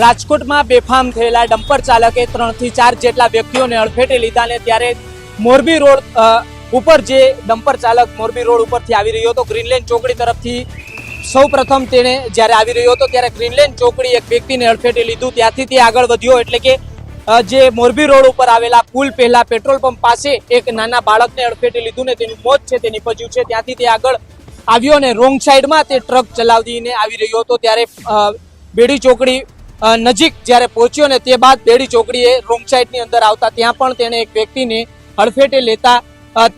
રાજકોટમાં બેફામ થયેલા ડમ્પર ચાલકે ત્રણથી ચાર જેટલા વ્યક્તિઓને અડફેટે લીધા ને ત્યારે મોરબી રોડ ઉપર જે ડમ્પર ચાલક મોરબી રોડ ઉપરથી આવી રહ્યો હતો ગ્રીનલેન્ડ ચોકડી તરફથી સૌ પ્રથમ તેણે જ્યારે આવી રહ્યો હતો ત્યારે ગ્રીનલેન્ડ ચોકડી એક વ્યક્તિને અડફેટે લીધું. ત્યાંથી તે આગળ વધ્યો એટલે કે જે મોરબી રોડ ઉપર આવેલા પુલ પહેલા પેટ્રોલ પંપ પાસે એક નાના બાળકને અડફેટે લીધું ને તેનું મોત છે તે નીપજ્યું છે. ત્યાંથી તે આગળ આવ્યો ને રોંગ સાઈડમાં તે ટ્રક ચલાવીને આવી રહ્યો હતો. ત્યારે બેડી ચોકડી નજીક જ્યારે પહોંચ્યો ને તે બાદ બેડી ચોકડીએ રોંગ સાઈડની અંદર આવતા ત્યાં પણ તેણે એક વ્યક્તિને હડફેટે લેતા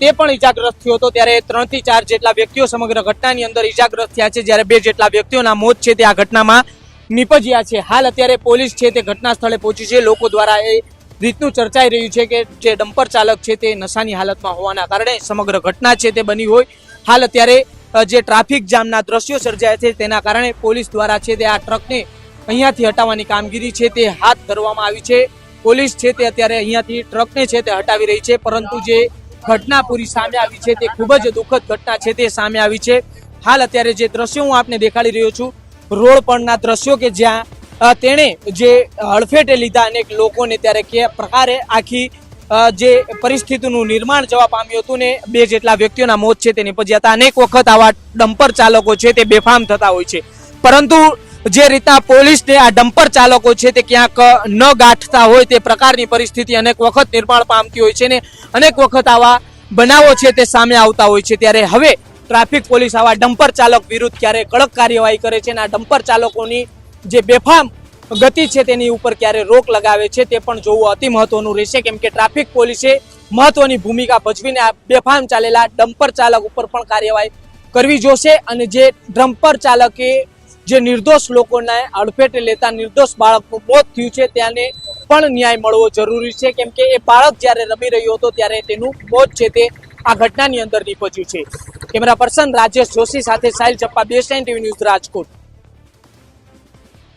તે પણ ઈજાગ્રસ્ત થયો હતો. ત્યારે ત્રણથી ચાર જેટલા વ્યક્તિઓ સમગ્ર ઘટનાની અંદર ઈજાગ્રસ્ત થયા છે. જ્યારે બે જેટલા વ્યક્તિઓના મોત છે તે આ ઘટનામાં નીપજ્યા છે. હાલ અત્યારે પોલીસ છે તે ઘટના સ્થળે પહોંચી છે. લોકો દ્વારા એ રીતનું ચર્ચાઈ રહ્યું છે કે જે ડમ્પર ચાલક છે તે નશાની હાલતમાં હોવાના કારણે સમગ્ર ઘટના છે તે બની હોય. હાલ અત્યારે જે ટ્રાફિક જામના દ્રશ્યો સર્જાયા છે તેના કારણે પોલીસ દ્વારા છે તે આ ટ્રકને અહીંયાથી હટાવવાની કામગીરી છે તે હાથ ધરવામાં આવી છે. પોલીસ છે તે અત્યારે અહીંયાથી ટ્રકને છે તે હટાવી રહી છે, પરંતુ જે ઘટના પૂરી સામે આવી છે તે ખૂબ જ દુઃખદ ઘટના છે તે સામે આવી છે. હાલ અત્યારે જે દ્રશ્યો હું આપને દેખાડી રહ્યો છું, રોડ પરના દ્રશ્યો કે જ્યાં તેણે જે હડફેટે લીધા અનેક લોકોને ત્યારે કે પ્રકારે આખી જે પરિસ્થિતિનું નિર્માણ જવા પામ્યું હતું ને બે જેટલા વ્યક્તિઓના મોત છે તે નીપજ્યા હતા. અનેક વખત આવા ડમ્પર ચાલકો છે તે બેફામ થતા હોય છે. પરંતુ જે રીતના પોલીસને આ ડમ્પર ચાલકો છે તે ક્યાંક ન ગાંઠતા હોય તે પ્રકારની પરિસ્થિતિ અનેક વખત નિર્માણ પામતી હોય છે ને અનેક વખત આવા બનાવો છે તે સામે આવતા હોય છે. ત્યારે હવે ટ્રાફિક પોલીસ આવા ડમ્પર ચાલક વિરુદ્ધ ક્યારે કડક કાર્યવાહી કરે છે અને આ ડમ્પર ચાલકોની જે બેફામ ગતિ છે તેની ઉપર ક્યારે રોક લગાવે છે તે પણ જોવું અતિ મહત્વનું રહેશે. કેમ કે ટ્રાફિક પોલીસે મહત્વની ભૂમિકા ભજવીને આ બેફામ ચાલેલા ડમ્પર ચાલક ઉપર પણ કાર્યવાહી કરવી જોશે અને જે ડમ્પર ચાલકે જે નિર્દોષ લોકોને અડફેટે લેતા નિર્દોષ બાળકનું મોત થયું છે, ત્યાંને પણ ન્યાય મળવો જરૂરી છે. કેમ કે એ બાળક જ્યારે રમી રહ્યો હતો, ત્યારે તેનું મોત છે તે આ ઘટનાની અંદર નીપજ્યું છે. કેમેરા પર્સન રાજેશ જોશી સાથે Sahil Chappa best TV news Rajkot.